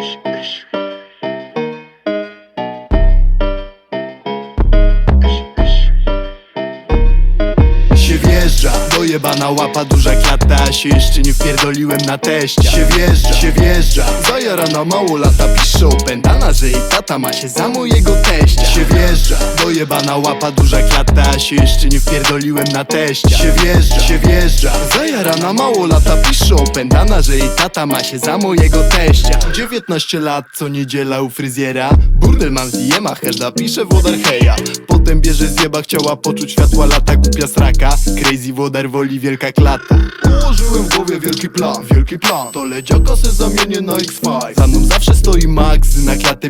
Się wjeżdża, dojebana łapa, duża klata Się jeszcze nie wpierdoliłem na teścia. Się wjeżdża, się wjeżdża Zajarana mało lata, pisze opętana Że jej tata ma się za mojego teścia. Się wjeżdża, dojebana łapa, duża klata Się jeszcze nie wpierdoliłem na teścia Się wjeżdża, się wjeżdża. Zajarana mało lata, pisze opętana Że jej tata ma się za mojego teścia. 19 lat, co niedziela u fryzjera. Burdel mam z Diema, herda pisze wodar heja. Potem bierze zjeba, chciała poczuć światła lata Głupia sraka, crazy wodar woli wielka klata. Ułożyłem w głowie wielki plan, wielki plan. To leciaka se zamienię na X5 Za mną zawsze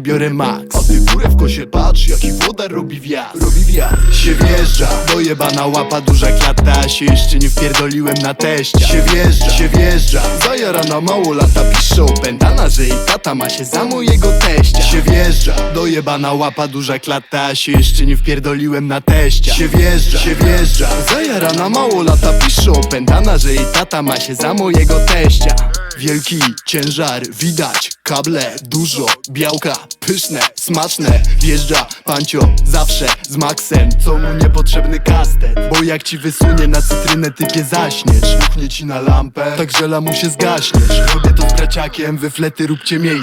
biorę Max. A ty górę w kosie patrz, jaki wodar robi wjazd. Robi wjazd. Się wjeżdża, dojebana łapa, duża klata. Się jeszcze nie wpierdoliłem na teścia Się wjeżdża, się wjeżdża. Zajarana mało lata, pisze opętana Że jej tata ma się za mojego teścia. Się wjeżdża, dojebana łapa, duża klata. Się jeszcze nie wpierdoliłem na teścia. Się wjeżdża, się wjeżdża. Zajarana mało lata, pisze opętana Że jej tata ma się za mojego teścia. Wielki ciężar, widać Kable, dużo, białka, pyszne, smaczne. Wjeżdża pancio, zawsze z maksem Co mu niepotrzebny kastet. Bo jak ci wysunie na cytrynę typie zaśniesz. Ruchnie ci na lampę, tak żela mu się zgaśniesz Robię to z braciakiem, wy flety róbcie miejsce